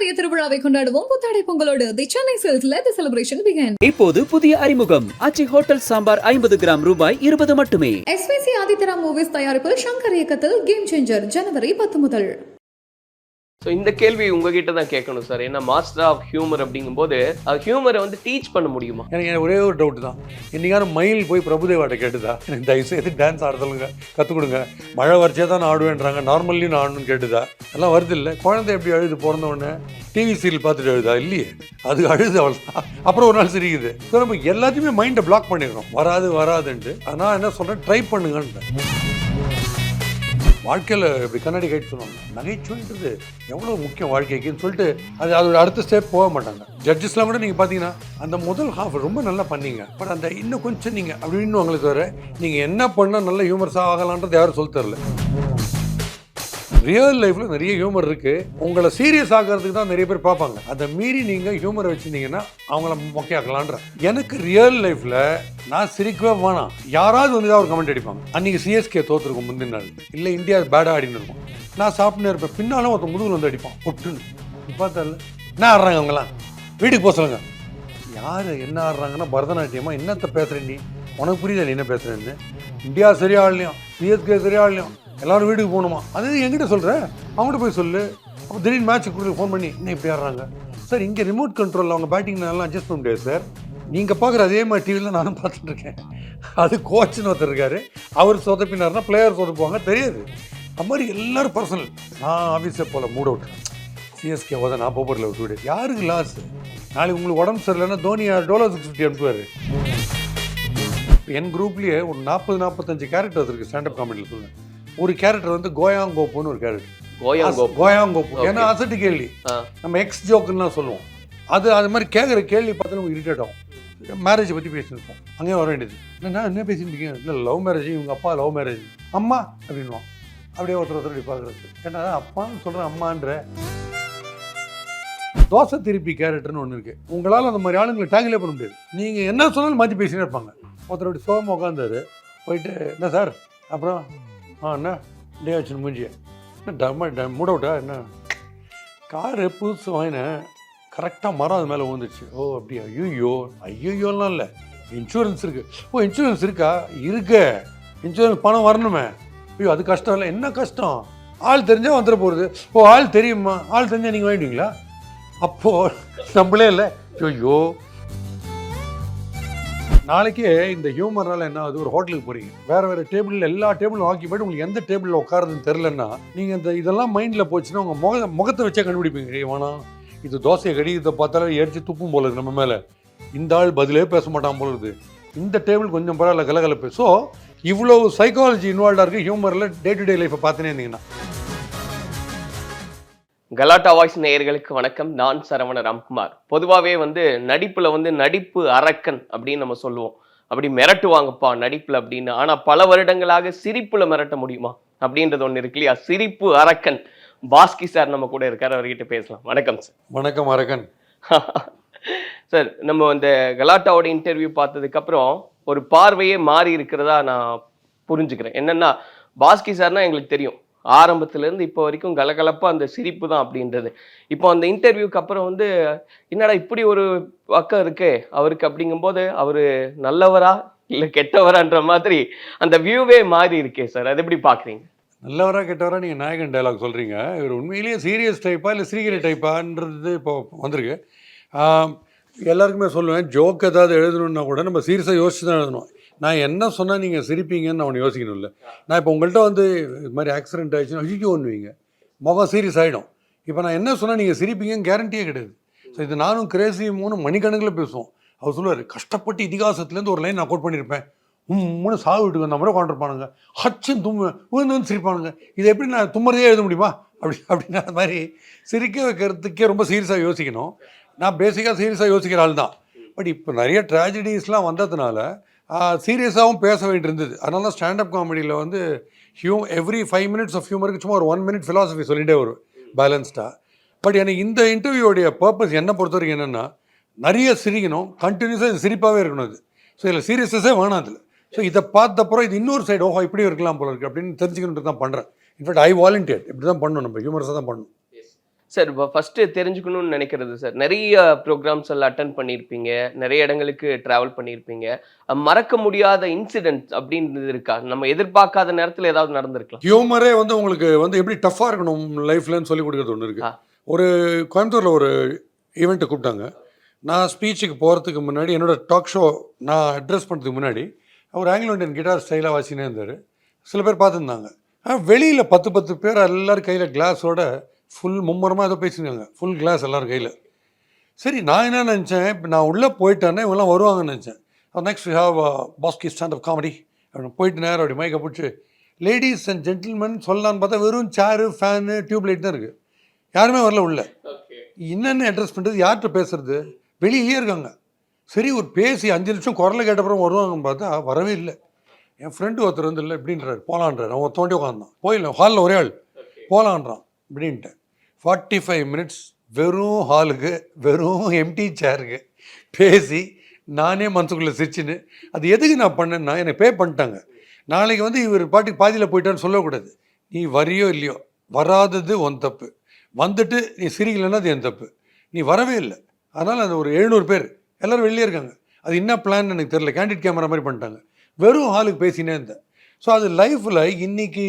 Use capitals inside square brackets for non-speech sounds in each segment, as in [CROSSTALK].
பாரம்பரிய திருவிழாவை கொண்டாடுவோம். புத்தாடை பொங்கலோடு the Chennai silks let the celebration begin. இப்போது புதிய அறிமுகம். அச்சி ஹோட்டல் சாம்பார் ஐம்பது கிராம் ரூபாய் இருபது மட்டுமே. எஸ்விசி ஆதித்யரா மூவிஸ் தயாரிப்பில் சங்கர் இயக்கத்தில் கேம் சேஞ்சர் ஜனவரி பத்து முதல். ஸோ இந்த கேள்வி உங்ககிட்ட தான் கேட்கணும் சார் ஏன்னா மாஸ்டர் ஆஃப் ஹியூமர் அப்படிங்கும்போது ஹியூமரை வந்து டீச் பண்ண முடியுமா? எனக்கு எனக்கு ஒரே ஒரு டவுட் தான். இன்னைக்கான மயில் போய் பிரபுதேவாட்ட கேட்டுதா? எனக்கு தயவுசெய்து டான்ஸ் ஆடுதலுங்க கற்றுக் கொடுங்க. மழை வரைச்சே தான் நான் ஆடுவேன்றாங்க. நார்மல்லி நான் ஆடணும்னு கேட்டுதா? எல்லாம் வருது இல்லை. குழந்தை எப்படி அழுது பிறந்த உடனே? டிவி சீரியல் பார்த்துட்டு அழுதா? இல்லையே. அது அழுது அவள் அப்புறம் ஒரு நாள் சிரிக்குது. ஸோ நம்ம எல்லாத்தையுமே மைண்டை பிளாக் பண்ணிடுறோம். வராது வராதுன்ட்டு. ஆனால் என்ன சொல்கிறேன் ட்ரை பண்ணுங்கன்ட்டு வாழ்க்கையில் இப்படி கண்ணாடி கைட்டு சொல்லுவாங்க நகைச்சுவைன்றது எவ்வளோ முக்கியம் வாழ்க்கைக்குன்னு சொல்லிட்டு அது அதோட அடுத்த ஸ்டெப் போக மாட்டாங்க. ஜட்ஜஸ்லாம் கூட நீங்கள் பார்த்தீங்கன்னா அந்த முதல் ஹாஃப் ரொம்ப நல்லா பண்ணீங்க. பட் அந்த இன்னும் கொஞ்சம் நீங்கள் அப்படின்னு உங்களுக்கு தவிர நீங்கள் என்ன பண்ணால் நல்ல ஹியூமர்ஸாக ஆகலான்றது யாரும் சொல்லி தரல ரியல் லைஃப்பில் நிறைய ஹியூமர் இருக்குது உங்களை சீரியஸ் ஆகிறதுக்கு தான் நிறைய பேர் பார்ப்பாங்க. அதை மீறி நீங்கள் ஹியூமரை வச்சுருந்தீங்கன்னா அவங்கள மொக்கையாக்கலான்ற. எனக்கு ரியல் லைஃப்பில் நான் சிரிக்கவே வேணாம். யாராவது வந்து ஏதாவது ஒரு கமெண்ட் அடிப்பாங்க. அன்றைக்கி சிஎஸ்கே தோற்றுருக்கும் முந்தின நாள். இல்லை இந்தியா பேடாக ஆடின்னு இருக்கும். நான் சாப்பிட்டுன்னு இருப்பேன். பின்னாலும் ஒருத்தன் முதுகுல வந்து அடிப்பான். பொட்டுன்னு பார்த்தா என்ன ஆடுறாங்க அவங்களாம் வீட்டுக்கு போக சொல்லுங்கள் யார் என்ன ஆடுறாங்கன்னா பரதநாட்டியமாக என்னத்தை பேசுகிறேன் நீ? உனக்கு புரியுதா நீ என்ன பேசுகிறேன்னு இந்தியா சரியா ஆடலையும் சிஎஸ்கே சரியா ஆடலையும் எல்லாரும் வீட்டுக்கு போகணுமா? அது என்கிட்ட சொல்கிற அவங்ககிட்ட போய் சொல்லு. அப்போ திடீர்னு மேட்ச்சுக்கு கொடுத்து ஃபோன் பண்ணி என்ன இப்படி ஆடுறாங்க? சார் இங்கே ரிமோட் கண்ட்ரோலில் அவங்க பேட்டிங் நல்லா அட்ஜஸ்ட் பண்ண முடியாது சார். நீங்கள் பார்க்குற அதே மாதிரி டிவியில் நானும் பார்த்துட்டு இருக்கேன். அது கோச்சுன்னு ஒருத்தர் இருக்காரு. அவர் சொதப்பினார்னா பிளேயர் சொதப்புவாங்க தெரியாது. அது மாதிரி எல்லோரும் பர்சனல் நான் ஆஃபீஸை போல் மூட் அவுட் சிஎஸ்கே போத நான் போப்பரில் விட்டு விடு யாருக்கு லாஸ் நாளைக்கு உங்களுக்கு உடம்பு சரியில்லைன்னா தோனி டோலோ சிக்ஸ் ஃபிஃப்டி அனுப்புவார். என் குரூப்லேயே ஒரு நாற்பது நாற்பத்தஞ்சு கேரக்டர்ஸ் இருக்குது ஸ்டாண்டப் காமெடியில் சொல்லுங்கள் ஒரு கேரக்டர் வந்து கோயாங்கோப்புன்னு ஒரு கேரக்டர் கோயாங்கோப்பு Okay. ஏன்னா அசட்டு கேள்வி. நம்ம எக்ஸ் ஜோக்குன்னு சொல்லுவோம். அது அது மாதிரி கேட்குற கேள்வி பார்த்து நமக்கு இரிட்டேட் ஆகும். மேரேஜை பற்றி பேசியிருப்போம். அங்கேயே வர வேண்டியது. என்ன என்ன பேசிட்டு இல்லை லவ் மேரேஜ் இவங்க அப்பா லவ் மேரேஜ் அம்மா அப்படின்வான் அப்படியே ஒருத்தர் ஒருத்தர் இப்படி பார்க்குறது. ஏன்னா அப்பான்னு சொல்கிறேன் அம்மான்ற தோசை திருப்பி கேரக்டர்னு ஒன்று இருக்குது உங்களால் அந்த மாதிரி ஆளுங்களை டேங்கிலே பண்ண முடியாது. நீங்கள் என்ன சொன்னாலும் மாற்றி பேசினே இருப்பாங்க. ஒருத்தர் அப்படி சோகமாக உட்காந்தாரு போயிட்டு என்ன சார்? அப்புறம் ஆ என்ன? டே ஆச்சு மூஞ்சிய. என்ன டம்ம டம் மூட விட்டா என்ன? காரு புதுசு வாங்கினேன். கரெக்டாக மரம் அது மேலே விழுந்துச்சு ஓ அப்படியா? ஐயோ ஐயோலாம் இல்லை. இன்சூரன்ஸ் இருக்குது ஓ இன்சூரன்ஸ் இருக்கா? இருக்கு. இன்சூரன்ஸ் பணம் வரணுமே. ஐயோ அது கஷ்டம் இல்லை. என்ன கஷ்டம்? ஆள் தெரிஞ்சால் வந்துட போகிறது ஓ ஆள் தெரியுமா? ஆள் தெரிஞ்சால் நீங்கள் வாங்கிட்டீங்களா அப்போது நம்மளே இல்லை. ஐயோ நாளைக்கே இந்த ஹியூமரால் என்ன ஆகுது? ஒரு ஹோட்டலுக்கு போகிறீங்க வேறு வேறு டேபிளில் எல்லா டேபிளும் ஆக்கி போயிட்டு உங்களுக்கு எந்த டேபிளில் உட்காருதுன்னு தெரிலன்னா நீங்கள் இந்த இதெல்லாம் மைண்டில் போச்சுன்னா உங்கள் முக முகத்தை வச்சே கண்டுபிடிப்பீங்க. வேணாம் இது தோசையை கடிக்கிறத பார்த்தாலே எரிச்சு துப்பும் போல நம்ம மேலே. இந்த ஆள் பதிலே பேச மாட்டான் போல இருக்குது இந்த டேபிள் கொஞ்சம் பரவாயில்ல கலகலப்பு. ஸோ இவ்வளோ சைக்காலஜி இன்வால்வாக இருக்குது ஹியூமரில் டே டு டே லைஃப்பை பார்த்துனே இருந்தீங்கன்னா. கலாட்டா வாய்ஸ் நேயர்களுக்கு வணக்கம். நான் சரவண ராம்குமார். பொதுவாகவே வந்து நடிப்புல வந்து நடிப்பு அரக்கன் அப்படின்னு நம்ம சொல்லுவோம். அப்படி மிரட்டுவாங்கப்பா நடிப்புல அப்படின்னு. ஆனா பல வருடங்களாக சிரிப்புல மிரட்ட முடியுமா? அப்படின்றது ஒண்ணு இருக்கு இல்லையா? சிரிப்பு அரக்கன். பாஸ்கி சார் நம்ம கூட இருக்காரு அவர்கிட்ட பேசலாம். வணக்கம் சார் வணக்கம் அரகன் சார் [LAUGHS] நம்ம இந்த கலாட்டாவோட இன்டர்வியூ பார்த்ததுக்கு அப்புறம் ஒரு பார்வையே மாறி இருக்கிறதா நான் புரிஞ்சுக்கிறேன். என்னன்னா பாஸ்கி சார்னா எங்களுக்கு தெரியும். ஆரம்பத்துல இருந்து இப்போ வரைக்கும் கலகலப்பா அந்த சிரிப்பு தான் அப்படின்றது. இப்போ அந்த இன்டர்வியூக்கு அப்புறம் வந்து என்னடா இப்படி ஒரு பக்கம் இருக்கு? அவருக்கு அப்படிங்கும்போது அவரு நல்லவரா? இல்ல கெட்டவரான்ற மாதிரி அந்த வியூவே மாறி இருக்கே சார் அது எப்படி பாக்குறீங்க? நல்லவரா கெட்டவரா நீங்கள் நாயகன் டயலாக் சொல்கிறீங்க இவர் உண்மையிலேயே சீரியஸ் டைப்பா இல்லை ஸ்ரீகிரி டைப்பான்றது இப்போ வந்திருக்கு. எல்லாருக்குமே சொல்லுவேன் ஜோக் ஏதாவது எழுதணுன்னா கூட நம்ம சீரியஸாக யோசிச்சு தான் எழுதணும். நான் என்ன சொன்னால் நீங்கள் சிரிப்பீங்கன்னு அவனை யோசிக்கணும்ல. நான் இப்போ உங்கள்கிட்ட வந்து இது மாதிரி ஆக்சிடென்ட் ஆயிடுச்சுன்னா ஐயோ ஒன்றுவீங்க முகம் சீரியஸ் ஆகிடும் இப்போ நான் என்ன சொன்னால் நீங்கள் சிரிப்பீங்கன்னு கேரண்டியே கிடையாது. ஸோ இது நானும் கிரேசி மூணு மணிக்கணக்கில் பேசுவோம். அவர் சொல்லுவார் கஷ்டப்பட்டு இதிகாசத்துலேருந்து ஒரு லைன் நான் கோட் பண்ணியிருப்பேன் மூணு சாவு வீட்டுக்கு வந்த மாதிரி உட்காந்துருப்பானுங்க ஹச்சுன்னு தும்மு விழுந்து வந்து சிரிப்பானுங்க. இதை எப்படி நான் தும்மறதே எழுத முடியுமா? அப்படி அப்படின்னா அது மாதிரி சிரிக்க வைக்கிறதுக்கே ரொம்ப சீரியஸாக யோசிக்கணும். நான் பேசிக்காக சீரியஸாக யோசிக்கிற ஆள் தான் பட் இப்போ நிறைய ட்ராஜடிஸ்லாம் வந்ததுனால சீரியஸாகவும் பேச வேண்டியிருந்தது. அதனால தான் ஸ்டாண்டப் காமெடியில் வந்து hue every five minutes of ஹியூமருக்கு சும்மா ஒரு ஒன் மினிட் ஃபிலாசபி சொல்லிகிட்டே வரும் பேலன்ஸ்டாக பட் எனக்கு இந்த இன்டர்வியூடைய பர்பஸ் என்னை பொறுத்த வரைக்கும் என்னென்னா நிறைய சிரிக்கணும் கண்டினியூஸாக இது சிரிப்பாகவே இருக்கணும் இது ஸோ இதில் சீரியஸஸே வேணாம் அதில். ஸோ இதை பார்த்தப்பறம் இது இன்னொரு சைடு ஓஹோ இப்படி இருக்கலாம் போல இருக்குது அப்படின்னு தெரிஞ்சுக்கணுன்றது தான் பண்ணுறேன் இன்ஃபேக்ட் ஐ வாலண்டியர் இப்படி தான் பண்ணணும் நம்ம ஹியூமரஸாக தான் பண்ணணும் சார் இப்போ ஃபஸ்ட்டு தெரிஞ்சுக்கணும்னு நினைக்கிறது சார். நிறைய ப்ரோக்ராம்ஸ் எல்லாம் அட்டன் பண்ணியிருப்பீங்க. நிறைய இடங்களுக்கு ட்ராவல் பண்ணியிருப்பீங்க. மறக்க முடியாத இன்சிடென்ட் அப்படின்றது இருக்கா? நம்ம எதிர்பார்க்காத நேரத்தில் ஏதாவது நடந்திருக்கலாம். ஹியூமரே வந்து உங்களுக்கு வந்து எப்படி டஃப்பாக இருக்கணும் லைஃப்லன்னு சொல்லி கொடுக்குறது ஒன்று இருக்குது ஆ. ஒரு கோயம்புத்தூரில் ஒரு ஈவெண்ட்டை கூப்பிட்டாங்க. நான் ஸ்பீச்சுக்கு போகிறதுக்கு முன்னாடி என்னோட டாக் ஷோ நான் அட்ரஸ் பண்ணுறதுக்கு முன்னாடி அவர் ஆங்கிலோ இண்டியன் கிட்டார் ஸ்டைலாக வாசினே இருந்தார். சில பேர் பார்த்துருந்தாங்க. வெளியில் பத்து பத்து பேர் எல்லாரும் கையில் கிளாஸோட ஃபுல் மும்மரமாக ஏதோ பேசியிருக்காங்க ஃபுல் கிளாஸ் எல்லாரும் கையில். சரி நான் என்ன நினச்சேன்? இப்போ நான் உள்ளே போயிட்டேன்னா இவங்கெல்லாம் வருவாங்கன்னு நினச்சேன். Next we have Baski stand up comedy அப்படின்னு போயிட்டு நேரம் அப்படி மைக்கை பிடிச்சி லேடிஸ் அண்ட் ஜென்டில்மேன் சொல்லலான்னு பார்த்தா வெறும் சேரு ஃபேனு டியூப் லைட் தான் இருக்குது யாருமே வரல உள்ள. என்னென்ன அட்ரஸ் பண்ணுறது யார்கிட்ட பேசுறது? வெளியிலே இருக்காங்க. சரி ஒரு பேசி அஞ்சு நிமிஷம் குரலை கேட்டப்புறம் வருவாங்கன்னு பார்த்தா வரவே இல்லை. என் ஃப்ரெண்டு ஒருத்தர் வந்து இல்லை இப்படின்றாரு. போகலான்றாரு அவன் தோண்டி உட்காந்தான் போயிடல ஹாலில் ஒரே ஆள். போகலான்றான் இப்படின்ட்டு. ஃபார்ட்டி ஃபைவ் மினிட்ஸ் வெறும் ஹாலுக்கு வெறும் எம்டி சேருக்கு பேசி நானே மனசுக்குள்ளே சிரிச்சுன்னு அது எதுக்கு நான் பண்ணேன்னா எனக்கு பே பண்ணிட்டாங்க. நாளைக்கு வந்து இவர் பாட்டுக்கு பாதியில் போயிட்டான்னு சொல்லக்கூடாது. நீ வரியோ இல்லையோ வராதது உன் தப்பு. வந்துட்டு நீ சிரிக்கலைன்னா அது என் தப்பு. நீ வரவே இல்லை. அதனால் அது ஒரு எழுநூறு பேர் எல்லோரும் வெளியே இருக்காங்க. அது என்ன பிளான் எனக்கு தெரியல. கேண்டிட் கேமரா மாதிரி பண்ணிட்டாங்க. வெறும் ஹாலுக்கு பேசினே இருந்தேன். ஸோ அது லைஃப்பில் இன்றைக்கி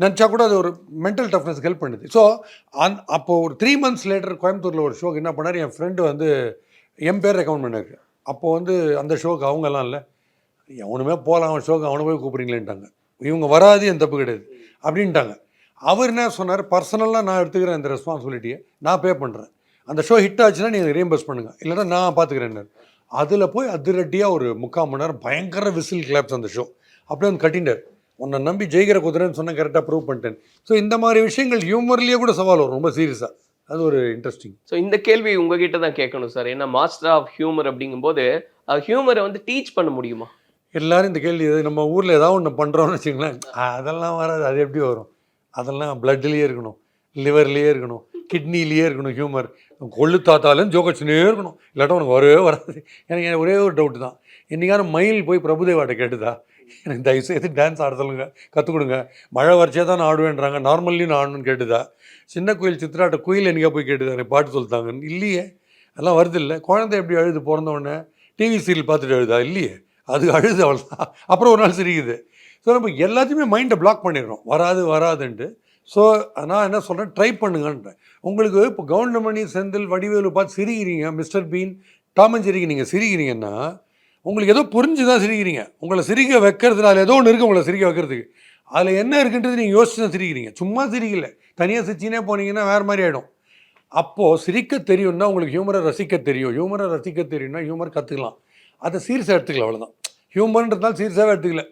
நினச்சா கூட அது ஒரு மென்டல் டஃப்னஸ் ஹெல்ப் பண்ணுது. ஸோ அந் அப்போ ஒரு த்ரீ மந்த்ஸ் லேட்டர் கோயம்புத்தூரில் ஒரு ஷோக்கு என்ன பண்ணார்? என் ஃப்ரெண்டு வந்து என் பேர் ரெக்கமெண்ட் பண்ணாரு. அப்போது வந்து அந்த ஷோக்கு அவங்கெல்லாம் இல்லை. எவனுமே போகலாம் அவன் ஷோக்கு அவனை போய் கூப்பிட்றீங்களேன்ட்டாங்க. இவங்க வராது என் தப்பு கிடையாது. அப்படின்ட்டாங்க. அவர் என்ன சொன்னார்? பர்சனலாக நான் எடுத்துக்கிறேன் இந்த ரெஸ்பான்சிபிலிட்டியை நான் பே பண்ணுறேன் அந்த ஷோ ஹிட் ஆச்சுன்னா நீங்கள் ரீம்பர்ஸ் பண்ணுங்கள் இல்லைன்னா நான் பார்த்துக்கிறேன் அதில் போய் அதிரட்டியாக ஒரு முக்கால் மணி நேரம் பயங்கர விசில் கிளாப்ஸ் அந்த ஷோ அப்படியே வந்து கட்டிண்டார் உன்னை நம்பி ஜெயிக்கிற குதிரைன்னு சொன்ன கரெக்டாக ப்ரூவ் பண்ணிட்டேன். ஸோ இந்த மாதிரி விஷயங்கள் ஹியூமர்லேயே கூட சவால் வரும் ரொம்ப சீரியஸாக அது ஒரு இன்ட்ரெஸ்டிங் ஸோ இந்த கேள்வி உங்ககிட்ட தான் கேட்கணும் சார் ஏன்னா மாஸ்டர் ஆஃப் ஹியூமர் அப்படிங்கும்போது ஹியூமரை வந்து டீச் பண்ண முடியுமா? எல்லாரும் இந்த கேள்வி இது நம்ம ஊரில் ஏதாவது ஒன்று பண்ணுறோம்னு வச்சுங்களேன் அதெல்லாம் வராது அது எப்படி வரும்? அதெல்லாம் பிளட்லேயே இருக்கணும் லிவர்லேயே இருக்கணும் கிட்னிலேயே இருக்கணும் ஹியூமர் கொள்ளு தாத்தாலும் ஜோக்கச்சுனே இருக்கணும். இல்லாட்டா உனக்கு வரவே வராது. எனக்கு ஒரே ஒரு டவுட் தான். இன்றைக்கான மயில் போய் பிரபுதேவாட்ட கேட்டுதா? எனக்கு தயவுசெய்து டான்ஸ் ஆட சொல்லுங்க கற்றுக் கொடுங்க மழை வரைச்சே தான் நான் ஆடுவேன்றாங்க. நார்மல்லையும் நான் ஆடணும்னு கேட்டுதா? சின்ன குயில் சித்திராட்ட கோயில் என்னைக்கா போய் கேட்டுதா? எனக்கு பாட்டு சொல்லிட்டாங்க இல்லையே. அதெல்லாம் வருது இல்லை குழந்தை எப்படி அழுது பிறந்தவொடனே டிவி சீரியல் பார்த்துட்டு அழுதா? இல்லையே. அது அழுது அவ்வளோதான் அப்புறம் ஒரு நாள் சிரிக்குது. ஸோ நம்ம எல்லாத்தையுமே மைண்டை பிளாக் பண்ணிடுறோம். வராது வராதுன்ட்டு. ஸோ நான் என்ன சொல்கிறேன் ட்ரை பண்ணுங்கன்றேன். உங்களுக்கு இப்போ கவுண்டமணி செந்தில் வடிவேலு பார்த்து சிரிக்கிறீங்க மிஸ்டர் பீன். டாமஞ்சேரிக்கு நீங்கள் சிரிக்கிறீங்கன்னா உங்களுக்கு ஏதோ புரிஞ்சு தான் சிரிக்கிறீங்க. உங்களை சிரிக்க வைக்கிறதுனால ஏதோ ஒன்று இருக்குது உங்களை சிரிக்க வைக்கிறதுக்கு. அதில் என்ன இருக்குன்றது நீங்கள் யோசிச்சு தான் சிரிக்கிறீங்க. சும்மா சிரிக்கல. தனியாக சிரிச்சினே போனீங்கன்னா வேறு மாதிரி ஆகிடும் அப்போது சிரிக்க தெரியும்னா உங்களுக்கு ஹியூமரை ரசிக்க தெரியும். ஹியூமரை ரசிக்க தெரியும்னா ஹியூமர் கற்றுக்கலாம் அதை சீரியஸாக எடுத்துக்கல அவ்வளோதான் ஹியூமர்ன்றதுனால சீரியஸாகவே எடுத்துக்கல.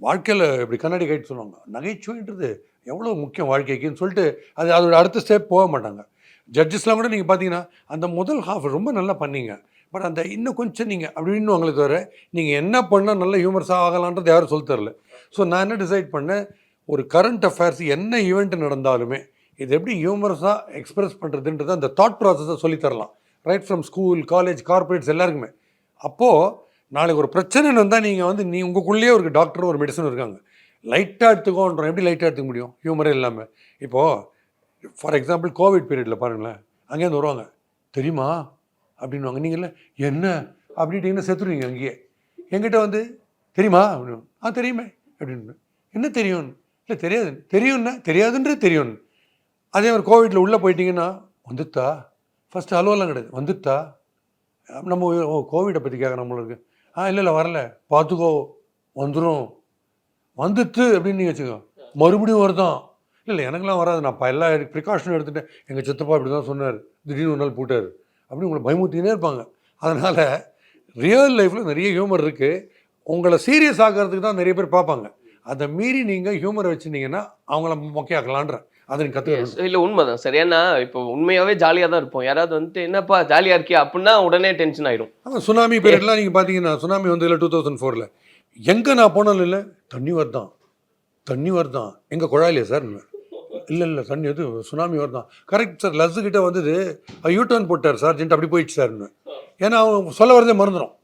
வாழ்க்கையில் இப்படி கண்ணாடி கைட்டு சொல்லுவாங்க. நகைச்சுவைன்றது எவ்வளோ முக்கியம் வாழ்க்கைக்குன்னு சொல்லிட்டு அது அதோட அடுத்த ஸ்டெப் போக மாட்டாங்க. ஜட்ஜஸ்லாம் கூட நீங்கள் பார்த்தீங்கன்னா அந்த முதல் ஹாஃப் ரொம்ப நல்லா பண்ணீங்க. பட் அந்த இன்னும் கொஞ்சம் நீங்கள் அப்படின்னு உங்களுக்கு தவிர நீங்கள் என்ன பண்ணால் நல்ல ஹியூமர்ஸாக ஆகலான்றது யாரும் சொல்லி தரல ஸோ நான் என்ன டிசைட் பண்ணேன்? ஒரு கரண்ட் அஃபேர்ஸ் என்ன ஈவெண்ட் நடந்தாலுமே இது எப்படி ஹியூமர்ஸாக எக்ஸ்பிரஸ் பண்ணுறதுன்றது அந்த தாட் ப்ராசஸை சொல்லித்தரலாம் right from school college corporates எல்லாருக்குமே. அப்போது நாளைக்கு ஒரு பிரச்சனைன்னு வந்தால் நீங்கள் வந்து நீ உங்களுக்குள்ளேயே ஒரு டாக்டரும் ஒரு மெடிசனும் இருக்காங்க. லைட்டாக எடுத்துக்கோன்றோம். எப்படி லைட்டாக எடுத்துக்க முடியும்? ஹியூமரே இல்லாமல் இப்போது ஃபார் எக்ஸாம்பிள் கோவிட் பீரியடில் பாருங்களேன். அங்கேருந்து வருவாங்க. தெரியுமா? அப்படின்வாங்க நீங்கள என்ன? அப்படின்ட்டிங்கன்னா செத்துருவீங்க அங்கேயே. என்கிட்ட வந்து தெரியுமா? அப்படின்னு ஆ தெரியுமே. அப்படின்னு என்ன தெரியும் இல்லை தெரியாது. தெரியும்னா? தெரியாதுன்றது தெரியும். அதே மாதிரி கோவிட்டில் உள்ளே போயிட்டீங்கன்னா வந்துட்டா? ஃபஸ்ட்டு அலுவலாம் கிடையாது. வந்துட்டா? நம்ம ஓ கோவிடை பற்றி கேட்க நம்மளுக்கு ஆ இல்லை இல்லை வரல. பார்த்துக்கோ வந்துடும் வந்துட்டு அப்படின்னு நீங்கள் வச்சுக்கோ மறுபடியும் வருதான். இல்லை எனக்குலாம் எனக்கெல்லாம் வராது. நான் இப்போ எல்லா ப்ரிகாஷனும் எடுத்துகிட்டேன் எங்கள் சித்தப்பா இப்படி தான் சொன்னார். திடீர்னு ஒரு நாள் போட்டார். அப்படின்னு உங்களை பயமுறுத்தினே இருப்பாங்க. அதனால் ரியல் லைஃப்பில் நிறைய ஹியூமர் இருக்குது உங்களை சீரியஸ் ஆகிறதுக்கு தான் நிறைய பேர் பார்ப்பாங்க. அதை மீறி நீங்கள் ஹியூமரை வச்சுருந்தீங்கன்னா அவங்கள மொக்கையாக்கலான்றேன் அதை நீங்கள் கற்றுக்கணும் இல்லை உண்மைதான். சார் ஏன்னா இப்போ உண்மையாவே ஜாலியாக தான் இருப்போம். யாராவது வந்துட்டு என்னப்பா ஜாலியாக இருக்கியா? அப்படின்னா உடனே டென்ஷன் ஆயிடும் ஆமாம் சுனாமி பீரியட்லாம் நீங்கள் பார்த்தீங்கன்னா சுனாமி வந்து இல்லை டூ தௌசண்ட் ஃபோரில் எங்கே நான் போனாலும் இல்லை தண்ணி வருதான் தண்ணி வருதான் எங்கள் குழாயிலையே சார்? இல்லை இல்லை தண்ணி எது சுனாமி வரதான் கரெக்ட் சார் லஸ்ஸு கிட்ட வந்தது யூ டர்ன் போட்டார் சார் ஜென்ட் அப்படி போயிடுச்சு சார்னு ஏன்னா அவங்க சொல்ல வரதே மறந்துடும்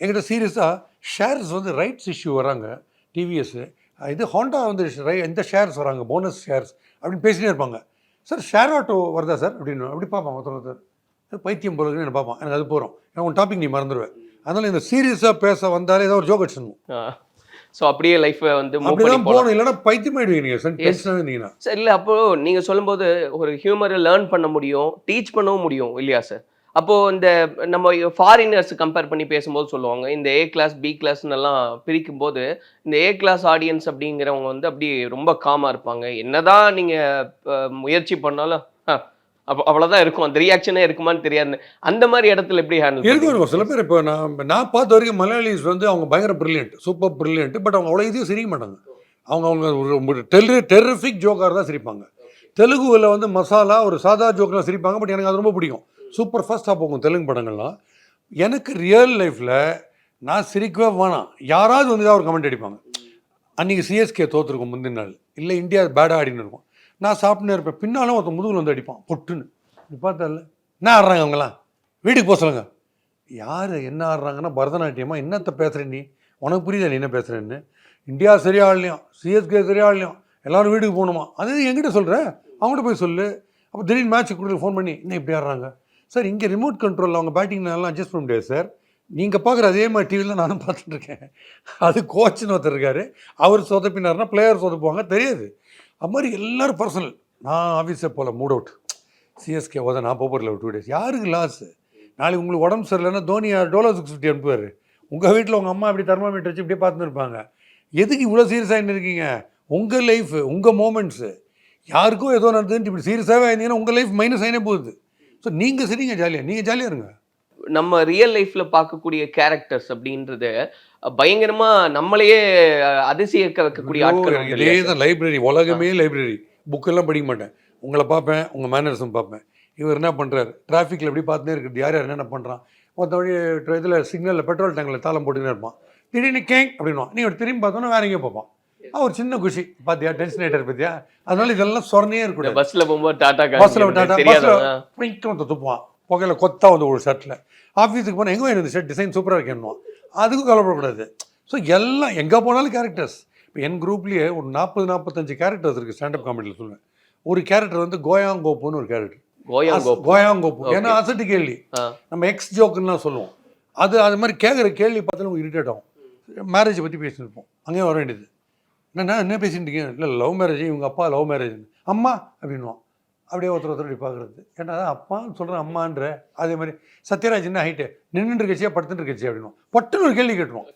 என்கிட்ட சீரியஸாக ஷேர்ஸ் வந்து ரைட்ஸ் இஷ்யூ வராங்க டிவிஎஸ் இது ஹோண்டா வந்து எந்த இந்த ஷேர்ஸ் வராங்க போனஸ் ஷேர்ஸ் அப்படின்னு பேசினே இருப்பாங்க. சார் ஷேர் ஆட்டோ வருதா சார் அப்படின்னு அப்படி பார்ப்பான் ஒருத்தர் ஒருத்தர் பைத்தியம் போல என்ன பார்ப்பான்? எனக்கு அது போகிறோம் ஏன்னா உன் டாபிக் நீ மறந்துடுவேன் அதனால் இந்த சீரியஸாக பேச வந்தாலே ஏதோ ஒரு ஜோக் அடிச்சிடணும் ஸோ அப்படியே லைஃப்பை வந்து போகணும் இல்லைன்னா பைத்தியமாயிடுவீங்க நீங்கள் சார் இல்லை அப்போ நீங்க சொல்லும்போது ஒரு ஹியூமரை லேர்ன் பண்ண முடியும் டீச் பண்ணவும் முடியும் இல்லையா சார் அப்போ இந்த நம்ம ஃபாரினர்ஸ் கம்பேர் பண்ணி பேசும்போது சொல்லுவாங்க இந்த ஏ கிளாஸ் பி கிளாஸ்னு எல்லாம் பிரிக்கும் போது இந்த ஏ கிளாஸ் ஆடியன்ஸ் அப்படிங்கிறவங்க வந்து அப்படி ரொம்ப காமா இருப்பாங்க. என்னதான் நீங்க அஹ், முயற்சி பண்ணாலும் "ஹ, அப்போ அவ்வளோதான் இருக்கும். அந்த ரியாக்ஷனே இருக்குமான்னு தெரியாது அந்த மாதிரி இடத்துல எப்படி ஹேண்டில் இருக்கும் சில பேர் இப்போ நான் நான் பார்த்த வரைக்கும் மலையாளிஸ் வந்து அவங்க பயங்கர ப்ரில்லியன்ட் சூப்பர் ப்ரில்லியன்ட் பட் அவங்க அவ்வளோ இதையும் சிரிக்க மாட்டாங்க. அவங்க அவங்க ஒரு டெர்ரி டெர்ரிஃபிக் ஜோக்காக தான் சிரிப்பாங்க. தெலுங்குவில் வந்து மசாலா ஒரு சாதா ஜோக்கெலாம் சிரிப்பாங்க பட் எனக்கு அது ரொம்ப பிடிக்கும். சூப்பர் ஃபாஸ்ட்டாக போகும் தெலுங்கு படங்கள்லாம். எனக்கு ரியல் லைஃப்பில் நான் சிரிக்கவே வேணாம். யாராவது வந்து ஏதாவது ஒரு கமெண்ட் அடிப்பாங்க. அன்றைக்கி சிஎஸ்கே தோற்றுருக்கும் முந்தின நாள். இல்லை இந்தியா பேடாக ஆடின்னு இருக்கும். நான் சாப்பிட்டுனே இருப்பேன். பின்னாலும் ஒருத்தன் முதுகில் வந்து அடிப்பான். பொட்டுன்னு. பார்த்தா இல்லை என்ன ஆடுறாங்க அவங்களாம் வீட்டுக்கு போக சொல்லுங்க. யார் என்ன ஆடுறாங்கன்னா பரதநாட்டியமா? என்னத்தை பேசுகிற நீ? உனக்கு புரியுதா நீ என்ன பேசுகிறேன்னு இந்தியா சரியா ஆடலையும் சிஎஸ்கே சரியா ஆடலையும் எல்லாரும் வீட்டுக்கு போகணுமா? அது என்கிட்ட சொல்கிற அவங்ககிட்ட போய் சொல்லு. அப்போ திடீர்னு மேட்ச் கொடுத்து ஃபோன் பண்ணி என்ன இப்படி ஆடுறாங்க? சார் இங்கே ரிமோட் கண்ட்ரோலில் அவங்க பேட்டிங் நல்லா அட்ஜஸ்ட் பண்ண முடியாது சார். நீங்கள் பார்க்குற அதே மாதிரி டிவியில் நானும் பார்த்துட்டு இருக்கேன். அது கோச்சுன்னு ஒருத்தர் இருக்காரு. அவர் சொதப்பினார்னா பிளேயர் சொதப்புவாங்க. தெரியாது. அது மாதிரி எல்லோரும் பர்சனல் நான் ஆஃபீஸை போல் மூட் அவுட் சிஎஸ்கே போத நான் போகிறல ஒரு டூ டேஸ் யாருக்கு லாஸு நாளைக்கு உங்களுக்கு உடம்பு சரியில்லைன்னா தோனியா டோலோ சிக்ஸ் ஃபிஃப்டி அனுப்புவார். உங்கள் வீட்டில் உங்கள் அம்மா அப்படி தெர்மாமீட்டர் வச்சு இப்படியே பார்த்துருப்பாங்க. எதுக்கு இவ்வளோ சீரியஸாக இருக்கீங்க? உங்கள் லைஃப் உங்கள் மூமெண்ட்ஸு யாருக்கும் ஏதோ நடந்துட்டு இப்படி சீரியஸாகவே ஆயிருந்தீங்கன்னா உங்கள் லைஃப் மைனஸ் ஆகினே போகுது. ஸோ நீங்கள் சரிங்க ஜாலியாக நீங்கள் ஜாலியாக இருங்க. நம்ம ரியல் லைஃப்பில் பார்க்கக்கூடிய கேரக்டர்ஸ் அப்படின்றது பயங்கரமா நம்மளையே அதிசயிக்க வைக்கக்கூடிய ஆட்கள் இதே தான் லைப்ரரி உலகமே லைப்ரரி புக்கெல்லாம் படிக்க மாட்டேன். உங்களை பார்ப்பேன் உங்கள் மேனர்ஸும் பார்ப்பேன். இவர் என்ன பண்ணுறாரு டிராஃபிக்கில் எப்படி பார்த்துனே இருக்குது யார் யார் என்னென்ன பண்ணுறான் மற்றபடி இதில் சிக்னலில் பெட்ரோல் டேங்கில் தாளம் போட்டுனே இருப்பான். திடீர்னு கேங் அப்படின்வான் நீ ஒரு திரும்பி பார்த்தோன்னா வேற எங்கேயோ பார்ப்பான். ஒரு சின்ன குஷி. பார்த்தியா டென்ஷன் ஆகிட்டார் பார்த்தியா அதனால இதெல்லாம் சொரணையே இருக்கக்கூடாது. பஸ்ல போகும்போது டாடா பஸ்ஸில் டாட்டா பஸ்ஸில் தெரியாதவங்க பிங்க்கும் துப்புவான். புகையில கொத்தா வந்து ஒரு ஷர்ட்டில் ஆஃபீஸுக்கு போனால் எங்கே இந்த ஷர்ட் டிசைன் சூப்பராக இருக்கேன்னுவான். அதுக்கும் கவலைப்படக்கூடாது. ஸோ எல்லாம் எங்கே போனாலும் கேரக்டர்ஸ் இப்போ என் குரூப்லேயே ஒரு நாற்பது நாற்பத்தஞ்சு கேரக்டர்ஸ் இருக்குது ஸ்டாண்டப் காமெடியில் சொல்லுவேன் ஒரு கேரக்டர் வந்து கோயாங்கோப்புன்னு ஒரு கேரக்டர் கோயாங்கோப் கோயாங்கோப்பு. ஏன்னா அசட்டு கேள்வி. நம்ம எக்ஸ் ஜோக்குன்னுலாம் சொல்லுவோம். அது அது மாதிரி கேட்குற கேள்வி பார்த்தாலும் உங்களுக்கு இரிட்டேட் ஆகும். மேரேஜை பற்றி பேசியிருப்போம் அங்கேயும் வர வேண்டியது. என்னண்ணா என்ன பேசிட்டு இருக்கீங்க? இல்லை லவ் மேரேஜ் இவங்க அப்பா லவ் மேரேஜ் அம்மா அப்படின்வான் அப்படியே ஒருத்தர் ஒருத்தர் இப்படி பார்க்குறது. ஏன்னா அப்பான்னு சொல்கிறேன் அம்மான்ற அதே மாதிரி சத்யராஜ் என்ன ஹைட்டு? நின்றுட்டு இருக்கச்சியா? படுத்துட்டு இருக்கச்சியா? அப்படின்னும் பட்டுன்னு ஒரு கேள்வி கேட்டுருவோம்.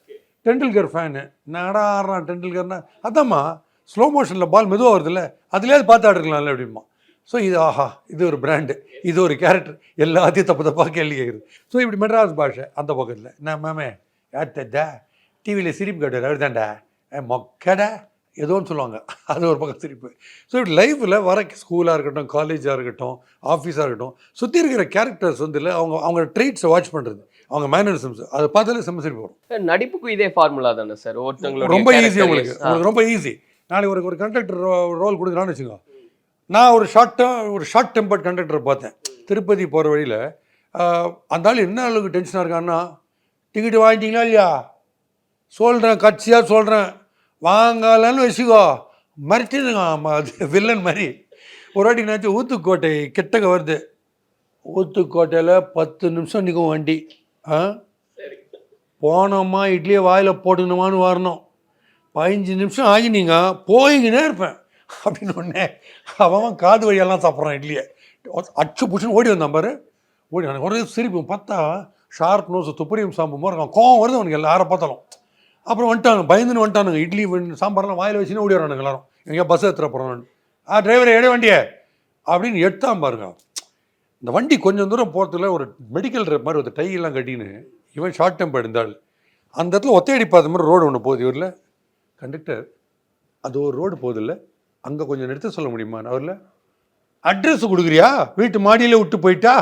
டெண்டுல்கர் ஃபேனு. நடா ஆடுறான் டெண்டுல்கர்னா அதாம்மா ஸ்லோ மோஷனில் பால் மெதுவாக வருதுல்ல அதுலேயாவது பார்த்து ஆடுறீங்களாம்ல அப்படிமா ஸோ இது ஆஹா இது ஒரு பிராண்டு இது ஒரு கேரக்டர் எல்லாத்தையும் தப்பு தப்பாக கேள்வி கேட்குறது ஸோ இப்படி மெட்ராஸ் பாஷை அந்த பக்கத்தில். நான் மேமே யார் தஜா டிவியில் சிரிப்பு கட்டுறாரு அவர் தான்டா மொக்கடா. ஏதோன்னு சொல்லுவாங்க. [LAUGHS] அது ஒரு பக்கம் சிரிப்பு ஸோ இப்படி லைஃப்பில் வர ஸ்கூலாக இருக்கட்டும் காலேஜாக இருக்கட்டும் ஆஃபீஸாக இருக்கட்டும் சுற்றி இருக்கிற கேரக்டர்ஸ் வந்து இல்லை அவங்க அவங்க ட்ரீட்ஸை வாட்ச் பண்ணுறது அவங்க மேனரிசம்ஸ் அதை பார்த்தாலே செம்ம சிரிப்பு வரும். நடிப்புக்கும் இதே ஃபார்முலா தானே சார்? ஒருத்தவங்களோட ரொம்ப ஈஸி உங்களுக்கு உங்களுக்கு ரொம்ப ஈஸி நாளைக்கு ஒரு ஒரு கண்டக்டர் ரோல் கொடுக்குறான்னு வச்சுக்கோ. நான் ஒரு ஷார்ட் ஒரு ஷார்ட் டெம்பர்ட் கண்டக்டரை பார்த்தேன். திருப்பதி போகிற வழியில் அந்த ஆள் என்ன அளவுக்கு டென்ஷனாக இருக்கான்னா டிக்கெட்டு வாங்கிட்டீங்களா இல்லையா? சொல்கிறேன் கட்சியாக சொல்கிறேன் வாங்கலன்னு வச்சுக்கோ மறைச்சிடுங்க ஆமாம் அது வில்லன் மாதிரி. ஒரு வாட்டி நினச்சி ஊத்துக்கோட்டை கிட்டக்க வருது. ஊத்துக்கோட்டையில் பத்து நிமிஷம் நிற்கும் வண்டி. ஆ? போனோமா இட்லியை வாயில் போட்டுக்கணுமான்னு வரணும். பதினஞ்சு நிமிஷம் ஆகினீங்க போய்கினே இருப்பேன். அப்படின்னு ஒன்னே அவன் காது வழியெல்லாம் சாப்பிட்றான் இட்லியை. அச்சு புச்சுன்னு ஓடி வந்தான் பாரு. ஓடி எனக்கு ஒரே சிரிப்பு. பார்த்தா ஷார்ப் நோஸ் துப்பரியும் சாம்பு மாதிரி கோவம் வருது அவனுக்கு. எல்லாரை பார்த்தாலும். அப்புறம் வந்துட்டானுங்க பயந்துன்னு வந்துட்டானுங்க. இட்லி வெண் சாம்பார்லாம் வாயில் வச்சுன்னு ஓடி வரானுங்க எல்லாரும். எங்கேயா பஸ் எடுத்துகிற போகிறோம் ஆ டிரைவரை எடு வண்டியை? அப்படின்னு எடுத்தான் பாருங்க. இந்த வண்டி கொஞ்சம் தூரம் போகிறதுல ஒரு மெடிக்கல் மாதிரி ஒரு டையெல்லாம் கட்டின்னு இவன் ஷார்ட் டெம்பர் இருந்தால் அந்த இடத்துல ஒத்தையடி பார்த்த மாதிரி ரோடு ஒன்று போகுது இவரில். கண்டக்டர் அது ஒரு ரோடு போகுதில்ல அங்கே கொஞ்சம் நிறுத்த சொல்ல முடியுமா? அவரில் அட்ரஸ் கொடுக்குறியா? வீட்டு மாடியில் விட்டு போயிட்டா?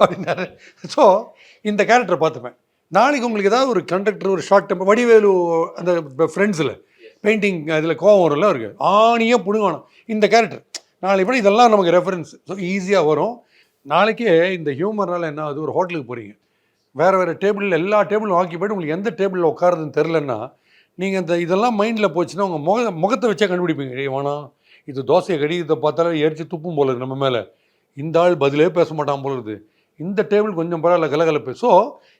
அப்படின்னாரு. ஸோ இந்த கேரக்டரை பார்த்துப்பேன். நாளைக்கு உங்களுக்கு ஏதாவது ஒரு கண்டக்டர் ஒரு ஷார்ட் டெம்பர் வடிவேலு அந்த ஃப்ரெண்ட்ஸில் பெயிண்டிங் அதில் கோவம் வரும்ல அவருக்கு. ஆணியாக பிடுங்கணும் இந்த கேரக்டர் நாளைக்கு கூட இதெல்லாம் நமக்கு ரெஃபரன்ஸ் ஸோ ஈஸியாக வரும். நாளைக்கே இந்த ஹியூமர்னால் என்ன ஆகுது? ஒரு ஹோட்டலுக்கு போகிறீங்க வேறு வேறு டேபிளில் எல்லா டேபிளும் ஆக்கி போய்ட்டு உங்களுக்கு எந்த டேபிளில் உட்காருதுன்னு தெரிலன்னா நீங்கள் இந்த இதெல்லாம் மைண்டில் போச்சுன்னா உங்கள் முக முகத்தை வச்சே கண்டுபிடிப்பீங்க. வேணாம் இது தோசையை கடிக்கிறத பார்த்தாலே எரிச்சு துப்பும் போல இருக்கு நம்ம மேலே. இந்த ஆள் பதிலே பேச மாட்டான் போல இருக்குது இந்த டேபிள் கொஞ்சம் பரவாயில்ல கலகலப்பு. ஸோ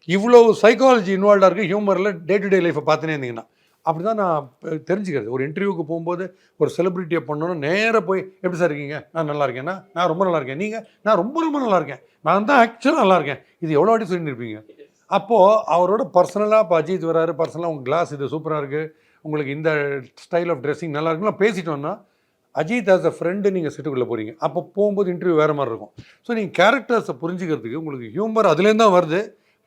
இவ்வளோ சைக்காலஜி இன்வால்வ்டாக இருக்குது ஹியூமரில் டே டு டே லைஃப்பை பார்த்துனே இருந்தீங்கன்னா அப்படி தான் நான் தெரிஞ்சுக்கிறது. ஒரு இன்டர்வியூக்கு போகும்போது ஒரு செலிப்ரிட்டியை பண்ணோன்னா நேராக போய் எப்படி சார் இருக்கீங்க? நான் நல்லா இருக்கேன்னா நான் ரொம்ப நல்லா இருக்கேன். நீங்கள் நான் ரொம்ப ரொம்ப நல்லா இருக்கேன். நான் தான் ஆக்சுவலாக நல்லா இருக்கேன். இது எவ்வளோ வாட்டி சொல்லியிருப்பீங்க அப்போது அவரோட பர்சனலாக இப்போ அஜித் வராரு பர்சனலாக உங்கள் கிளாஸ் இது சூப்பராக இருக்குது உங்களுக்கு இந்த ஸ்டைல் ஆஃப் ட்ரெஸ்ஸிங் நல்லா இருக்குன்னு பேசிட்டோன்னா அஜித் ஆஸ் அ ஃப்ரெண்டு நீங்கள் சிட்டுக்குள்ளே போகிறீங்க அப்போ போகும்போது இன்டர்வியூ வேறு மாதிரி இருக்கும். ஸோ நீங்கள் கேரக்டர்ஸை புரிஞ்சுக்கிறதுக்கு உங்களுக்கு ஹியூமர் அதுலேருந்து தான் வருது.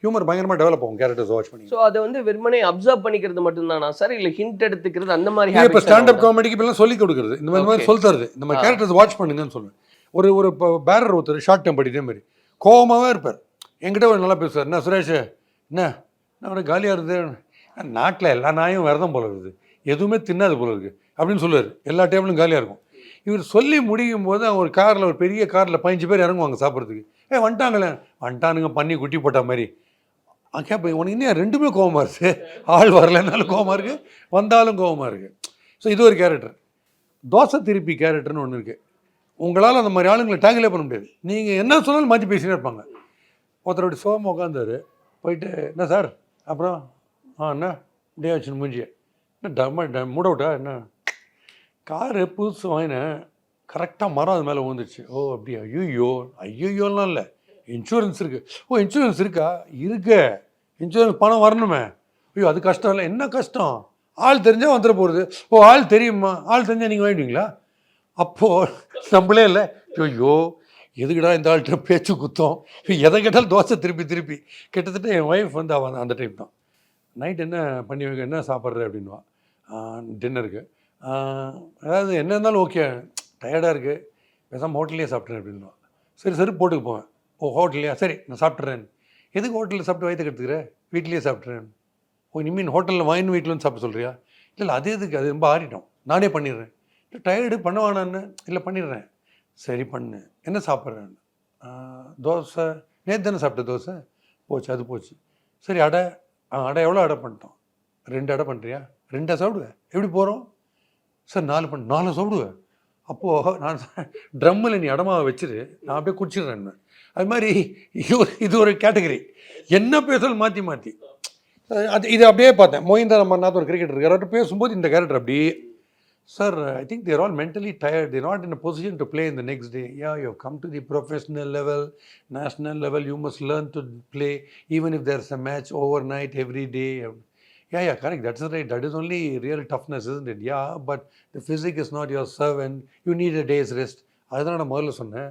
ஹியூமர் பயங்கரமாக டெவலப் ஆகும் கேரக்டர்ஸ் வாட்ச் பண்ணி. ஸோ அதை வந்து வெறுமனே அப்சர்வ் பண்ணிக்கிறது மட்டும்தானா? சார் இல்லை ஹிண்ட் எடுத்துக்கிறது அந்த மாதிரி இப்போ ஸ்டாண்டப் காமெடிக்கு இப்பெல்லாம் சொல்லி கொடுக்குறது. இந்த மாதிரி. சொல்லி தருது. ஆ. கேரக்டர்ஸ் வாட்ச் பண்ணுங்கன்னு சொல்லுவேன். ஒரு ஒரு இப்போ பேரர் ஒருத்தர் ஷார்ட் டெம்பர் இதே மாதிரி. கோவமாகவே இருப்பார். என்கிட்ட ஒரு நல்லா பேசுவார். என்ன சுரேஷ்? என்ன? நான் காலியாக இருக்குது நாட்டில் எல்லா நாயும் விரதம் போல இருக்குது. எதுவுமே தின்னாது போல இருக்குது அப்படின்னு சொல்லுவார். எல்லா டேபிளும் காலியாக இருக்கும். இவர் சொல்லி முடியும் போது அவர் ஒரு காரில் ஒரு பெரிய காரில் பதினஞ்சு பேர் இறங்குவாங்க சாப்பிட்றதுக்கு. ஏ வந்துட்டாங்களே. வந்துட்டானுங்க பண்ணி குட்டி போட்ட மாதிரி. ஆ கேட்பேன் உனக்கு இன்னும் ரெண்டுமே கோபமாக இருக்குது ஆள் வரலைன்னாலும் கோபமாக இருக்குது வந்தாலும் கோபமாக இருக்குது ஸோ இது ஒரு கேரக்டர் தோசை திருப்பி கேரக்டர்னு ஒன்று இருக்குது உங்களால் அந்த மாதிரி ஆளுங்களை டேங்கிலே பண்ண முடியாது. நீங்கள் என்ன சொன்னாலும் மாற்றி பேசினே இருப்பாங்க. ஒருத்தரோட சோகமாக உட்காந்தாரு போயிட்டு என்ன சார்? அப்புறம் ஆ என்ன? இப்படியே வச்சுன்னு மூஞ்சிய. என்ன டம்ம டம் மூட விட்டா என்ன? காரு புதுசு வாங்கினேன் கரெக்டாக மரம் அது மேலே விழுந்துச்சு ஓ அப்படியா? ஐயோ ஐயோலாம் இல்லை. இன்சூரன்ஸ் இருக்குது ஓ இன்சூரன்ஸ் இருக்கா? இருக்கு. இன்சூரன்ஸ் பணம் வரணுமே. ஐயோ அது கஷ்டம் இல்லை. என்ன கஷ்டம்? ஆள் தெரிஞ்சால் வந்துட போகிறது ஓ ஆள் தெரியுமா? ஆள் தெரிஞ்சால் நீங்கள் வாங்கிடுவீங்களா? அப்போது நம்மளே இல்லை. ஐயோ எதுக்கிட்டா இந்த ஆள்கிட்ட பேச்சு குத்தம்? எதை கேட்டாலும் தோசை திருப்பி திருப்பி. கிட்டத்தட்ட என் ஒய்ஃப் வந்து அவன் அந்த டைப் தான். நைட் என்ன பண்ணி வைக்க என்ன சாப்பிட்ற அப்படின்வா டின்னருக்கு அதாவது என்ன இருந்தாலும் ஓகே டயர்டாக இருக்குது பேசாமல் ஹோட்டல்லையே சாப்பிட்றேன் அப்படின்வா சரி சரி போட்டுக்கு போவேன். ஓ ஹோட்டல்லையா சரி நான் சாப்பிட்றேன் எதுக்கு ஹோட்டலில் சாப்பிட்டு வயிற்று கெடுத்துக்கிற? வீட்லேயே சாப்பிட்றேன் ஓ நீ மீன் ஹோட்டலில் வாங்கி வீட்டில் வந்து சாப்பிட சொல்கிறியா இல்லை இல்லை அது எதுக்கு? அது ரொம்ப ஆறிட்டோம். நானே பண்ணிடுறேன். இல்லை டயர்டு பண்ணவானான்னு இல்லை பண்ணிடுறேன். சரி பண்ணு. என்ன சாப்பிட்றேன்? தோசை. நேற்று தானே சாப்பிட்ட தோசை? போச்சு அது போச்சு. சரி அடை. ஆ அடை எவ்வளோ அடை பண்ணிட்டோம்? ரெண்டு அடை பண்ணுறியா ரெண்டாக சாப்பிடுவேன். எப்படி போகிறோம் சார் நாலு பண்ண நாலு சாப்பிடுவேன் அப்போது நான் ட்ரம்மில் நீ இடமாக வச்சுரு நான் அப்படியே குடிச்சிடுறேன் அது மாதிரி இது ஒரு இது ஒரு கேட்டகரி. என்ன பேசலும் மாற்றி மாற்றி அது இது அப்படியே பார்த்தேன். மோஹிந்தர் அமர்நாத் ஒரு கிரிக்கெட் இருக்கார். பேசும்போது இந்த கேரக்டர் அப்படியே sir I think they're all mentally tired they're not in a position to play in the next day yeah you come to the professional level national level you must learn to play even if there is a match overnight every day Yeah, yeah, correct. That's right. That is only real toughness, isn't it? Yeah, but the physique is not your servant. You need a day's rest. அதுதான் நான் முதல்ல சொன்னேன்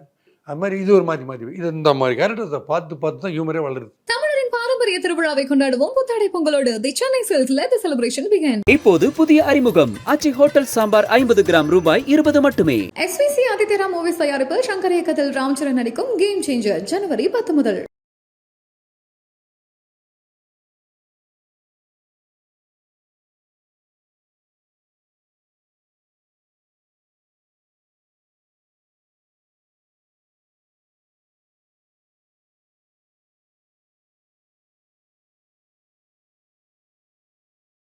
அது மாதிரி இது ஒரு மாற்றி மாற்றி இது இந்த மாதிரி கேரக்டர்ஸை பார்த்து பார்த்து தான் ஹியூமரே வளருது தமிழரின் பாரம்பரிய திருவிழாவை கொண்டாடுவோம் புத்தாடை பொங்கலோடு the Chennai let the celebration begin இப்போது புதிய அறிமுகம் ஆச்சி ஹோட்டல் சாம்பார் ஐம்பது கிராம் ரூபாய் இருபது மட்டுமே எஸ்விசி ஆதித்யரா மூவிஸ் தயாரிப்பில் சங்கர் இயக்கத்தில் ராம்சரண் நடிக்கும் கேம் சேஞ்சர் ஜனவரி பத்து முதல்